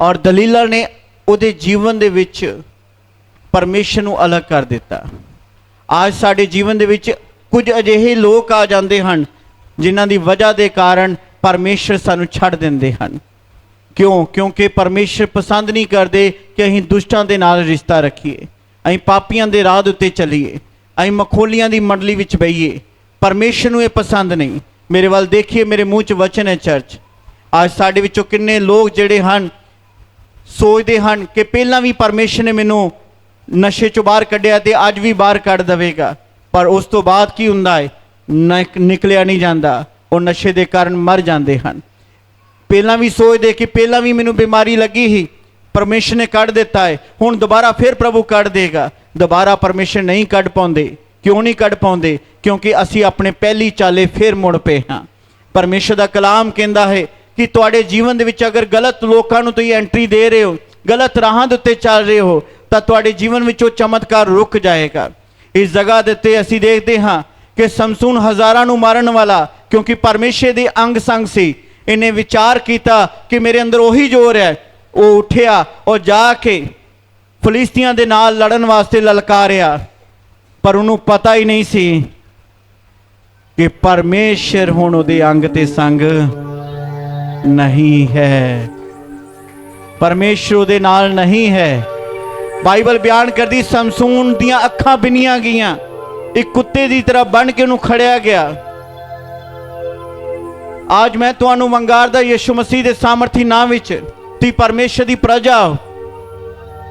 ਔਰ ਦਲੀਲਾ ਨੇ ਉਹਦੇ ਜੀਵਨ ਦੇ ਵਿੱਚ ਪਰਮੇਸ਼ਰ ਨੂੰ ਅਲੱਗ ਕਰ ਦਿੱਤਾ। ਅੱਜ ਸਾਡੇ ਜੀਵਨ ਦੇ ਵਿੱਚ ਕੁਝ ਅਜਿਹੇ ਲੋਕ ਆ ਜਾਂਦੇ ਹਨ, ਜਿਨ੍ਹਾਂ ਦੀ ਵਜ੍ਹਾ ਦੇ ਕਾਰਨ ਪਰਮੇਸ਼ਰ ਸਾਨੂੰ ਛੱਡ ਦਿੰਦੇ ਹਨ। ਕਿਉਂ? ਕਿਉਂਕਿ ਪਰਮੇਸ਼ਰ ਪਸੰਦ ਨਹੀਂ ਕਰਦੇ ਕਿ ਅਸੀਂ ਦੁਸ਼ਟਾਂ ਦੇ ਨਾਲ ਰਿਸ਼ਤਾ ਰੱਖੀਏ, ਅਸੀਂ ਪਾਪੀਆਂ ਦੇ ਰਾਹ ਦੇ ਉੱਤੇ ਚੱਲੀਏ, ਅਸੀਂ ਮਖੋਲੀਆਂ ਦੀ ਮੰਡਲੀ ਵਿੱਚ ਬਈਏ ਪਰਮੇਸ਼ਰ ਨੂੰ ਇਹ ਪਸੰਦ ਨਹੀਂ। ਮੇਰੇ ਵੱਲ ਦੇਖੀਏ, ਮੇਰੇ ਮੂੰਹ 'ਚ ਵਚਨ ਹੈ, ਚਰਚ। ਅੱਜ ਸਾਡੇ ਵਿੱਚੋਂ ਕਿੰਨੇ ਲੋਕ ਜਿਹੜੇ ਹਨ ਸੋਚਦੇ ਹਨ ਕਿ ਪਹਿਲਾਂ ਵੀ ਪਰਮੇਸ਼ਰ ਨੇ ਮੈਨੂੰ ਨਸ਼ੇ ਚੋਂ ਬਾਹਰ ਕੱਢਿਆ ਤੇ ਅੱਜ ਵੀ ਬਾਹਰ ਕੱਢ ਦੇਵੇਗਾ। ਪਰ ਉਸ ਤੋਂ ਬਾਅਦ ਕੀ ਹੁੰਦਾ ਹੈ? ਨਿਕ- ਨਿਕਲਿਆ ਨਹੀਂ ਜਾਂਦਾ। ਉਹ ਨਸ਼ੇ ਦੇ ਕਾਰਨ ਮਰ ਜਾਂਦੇ ਹਨ। ਪਹਿਲਾਂ ਵੀ ਸੋਚਦੇ ਕਿ ਪਹਿਲਾਂ ਵੀ ਮੈਨੂੰ ਬਿਮਾਰੀ ਲੱਗੀ ਸੀ। ਪਰਮੇਸ਼ਰ ਨੇ ਕੱਢ ਦਿੱਤਾ ਹੈ। ਹੁਣ ਦੁਬਾਰਾ ਫਿਰ ਪ੍ਰਭੂ ਕੱਢ ਦੇਗਾ। ਦੁਬਾਰਾ ਪਰਮੇਸ਼ਰ ਨਹੀਂ ਕੱਢ ਪਾਉਂਦੇ। ਕਿਉਂ ਨਹੀਂ ਕੱਢ ਪਾਉਂਦੇ? ਕਿਉਂਕਿ ਅਸੀਂ ਆਪਣੇ ਪਹਿਲੀ ਚਾਲੇ ਫਿਰ ਮੁੜ ਪਏ ਹਾਂ। ਪਰਮੇਸ਼ਰ ਦਾ ਕਲਾਮ ਕਹਿੰਦਾ ਹੈ ਕਿ ਤੁਹਾਡੇ ਜੀਵਨ ਦੇ ਵਿੱਚ ਅਗਰ ਗਲਤ ਲੋਕਾਂ ਨੂੰ ਤੁਸੀਂ ਐਂਟਰੀ ਦੇ ਰਹੇ ਹੋ, ਗਲਤ ਰਾਹਾਂ ਦੇ ਉੱਤੇ ਚੱਲ ਰਹੇ ਹੋ, ਤਾਂ ਤੁਹਾਡੇ ਜੀਵਨ ਵਿੱਚ ਉਹ ਚਮਤਕਾਰ ਰੁਕ ਜਾਏਗਾ। ਇਸ ਜਗ੍ਹਾ ਦੇ ਉੱਤੇ ਅਸੀਂ ਦੇਖਦੇ ਹਾਂ ਕਿ ਸਮਸੂਨ ਹਜ਼ਾਰਾਂ ਨੂੰ ਮਾਰਨ ਵਾਲਾ, ਕਿਉਂਕਿ ਪਰਮੇਸ਼ਰ ਦੇ ਅੰਗ ਸੰਗ ਸੀ, ਇਹਨੇ ਵਿਚਾਰ ਕੀਤਾ ਕਿ ਮੇਰੇ ਅੰਦਰ ਉਹੀ ਜੋਰ ਹੈ। ਉਹ ਉੱਠਿਆ, ਉਹ ਜਾ ਕੇ ਫਲਿਸਤੀਆਂ ਦੇ ਨਾਲ ਲੜਨ ਵਾਸਤੇ ਲਲਕਾਰਿਆ। ਪਰ ਉਹਨੂੰ ਪਤਾ ਹੀ ਨਹੀਂ ਸੀ ਕਿ ਪਰਮੇਸ਼ਰ ਹੁਣ ਉਹਦੇ ਅੰਗ ਤੇ ਸੰਗ ਨਹੀਂ ਹੈ। ਪਰਮੇਸ਼ਰ ਉਹਦੇ ਨਾਲ ਨਹੀਂ ਹੈ। ਬਾਈਬਲ ਬਿਆਨ ਕਰਦੀ, ਸਮਸੂਨ ਦੀਆਂ ਅੱਖਾਂ ਬਿੰਨੀਆਂ ਗਈਆਂ। ਇੱਕ ਕੁੱਤੇ ਦੀ ਤਰ੍ਹਾਂ ਬਣ ਕੇ ਉਹਨੂੰ ਖੜਿਆ ਗਿਆ। ਅੱਜ ਮੈਂ ਤੁਹਾਨੂੰ ਵੰਗਾਰਦਾ ਯਿਸੂ ਮਸੀਹ ਦੇ ਸਾਮਰਥੀ ਨਾਮ ਵਿੱਚ ਤੀ ਪਰਮੇਸ਼ਰ ਦੀ ਪ੍ਰਜਾ। ਹੋ।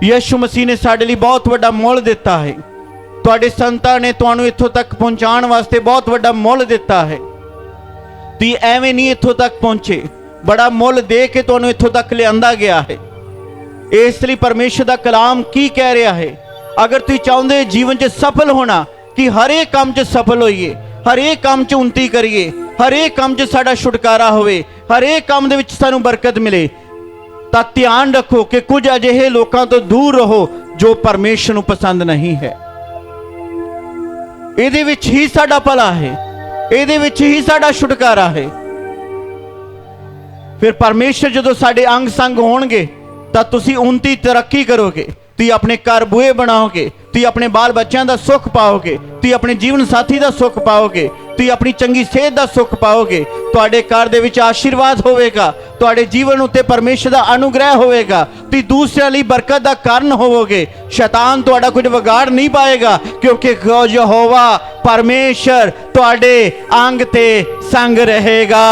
ਯਿਸੂ ਮਸੀਹ ਨੇ ਸਾਡੇ ਲਈ ਬਹੁਤ ਵੱਡਾ ਮੁੱਲ ਦਿੱਤਾ ਹੈ। ਤੁਹਾਡੇ ਸੰਤਾਂ ਨੇ ਤੁਹਾਨੂੰ ਇੱਥੋਂ ਤੱਕ ਪਹੁੰਚਾਉਣ ਵਾਸਤੇ ਬਹੁਤ ਵੱਡਾ ਮੁੱਲ ਦਿੱਤਾ ਹੈ। ਤੀ ਐਵੇਂ ਨਹੀਂ ਇੱਥੋਂ ਤੱਕ ਪਹੁੰਚੇ। ਬੜਾ ਮੁੱਲ ਦੇ ਕੇ ਤੁਹਾਨੂੰ ਇੱਥੋਂ ਤੱਕ ਲਿਆਂਦਾ ਗਿਆ ਹੈ। ਇਸ ਲਈ ਪਰਮੇਸ਼ਰ ਦਾ ਕਲਾਮ ਕੀ ਕਹਿ ਰਿਹਾ ਹੈ? ਅਗਰ ਤੁਸੀਂ ਚਾਹੁੰਦੇ ਜੀਵਨ 'ਚ ਸਫਲ ਹੋਣਾ, ਕਿ ਹਰੇਕ ਕੰਮ 'ਚ ਸਫਲ ਹੋਈਏ, ਹਰੇਕ ਕੰਮ 'ਚ ਉન્નਤੀ ਕਰੀਏ, ਹਰੇਕ ਕੰਮ 'ਚ ਸਾਡਾ ਛੁਟਕਾਰਾ ਹੋਵੇ, ਹਰੇਕ ਕੰਮ ਦੇ ਵਿੱਚ ਸਾਨੂੰ ਬਰਕਤ ਮਿਲੇ, ਤਾਂ ਧਿਆਨ ਰੱਖੋ ਕਿ ਕੁਝ ਅਜਿਹੇ ਲੋਕਾਂ ਤੋਂ ਦੂਰ ਰਹੋ ਜੋ ਪਰਮੇਸ਼ਰ ਨੂੰ ਪਸੰਦ ਨਹੀਂ ਹੈ। ਇਹਦੇ ਵਿੱਚ ਹੀ ਸਾਡਾ ਭਲਾ ਹੈ। ਇਹਦੇ ਵਿੱਚ ਹੀ ਸਾਡਾ ਛੁਟਕਾਰਾ ਹੈ। ਫਿਰ ਪਰਮੇਸ਼ਰ ਜਦੋਂ ਸਾਡੇ ਅੰਗ ਸੰਗ ਹੋਣਗੇ, ਤਾਂ ਤੁਸੀਂ ਉਨਤੀ ਤਰੱਕੀ ਕਰੋਗੇ। ਤੁਸੀਂ ਆਪਣੇ ਘਰ ਬੂਏ ਬਣਾਓਗੇ, ਤੁਸੀਂ ਆਪਣੇ ਬਾਲ ਬੱਚਿਆਂ ਦਾ ਸੁੱਖ ਪਾਓਗੇ, ਤੁਸੀਂ ਆਪਣੇ ਜੀਵਨ ਸਾਥੀ ਦਾ ਸੁੱਖ ਪਾਓਗੇ, ਤੁਸੀਂ ਆਪਣੀ ਚੰਗੀ ਸਿਹਤ ਦਾ ਸੁੱਖ ਪਾਓਗੇ। ਤੁਹਾਡੇ ਘਰ ਦੇ ਵਿੱਚ ਆਸ਼ੀਰਵਾਦ ਹੋਵੇਗਾ, ਤੁਹਾਡੇ ਜੀਵਨ ਉੱਤੇ ਪਰਮੇਸ਼ਰ ਦਾ ਅਨੁਗ੍ਰਹਿ ਹੋਵੇਗਾ, ਤੁਸੀਂ ਦੂਸਰਿਆਂ ਲਈ ਬਰਕਤ ਦਾ ਕਾਰਨ ਹੋਵੋਗੇ। ਸ਼ੈਤਾਨ ਤੁਹਾਡਾ ਕੁਝ ਵਿਗਾੜ ਨਹੀਂ ਪਾਏਗਾ, ਕਿਉਂਕਿ ਖੋ ਯਹੋਵਾ ਪਰਮੇਸ਼ਰ ਤੁਹਾਡੇ ਅੰਗ ਤੇ ਸੰਗ ਰਹੇਗਾ।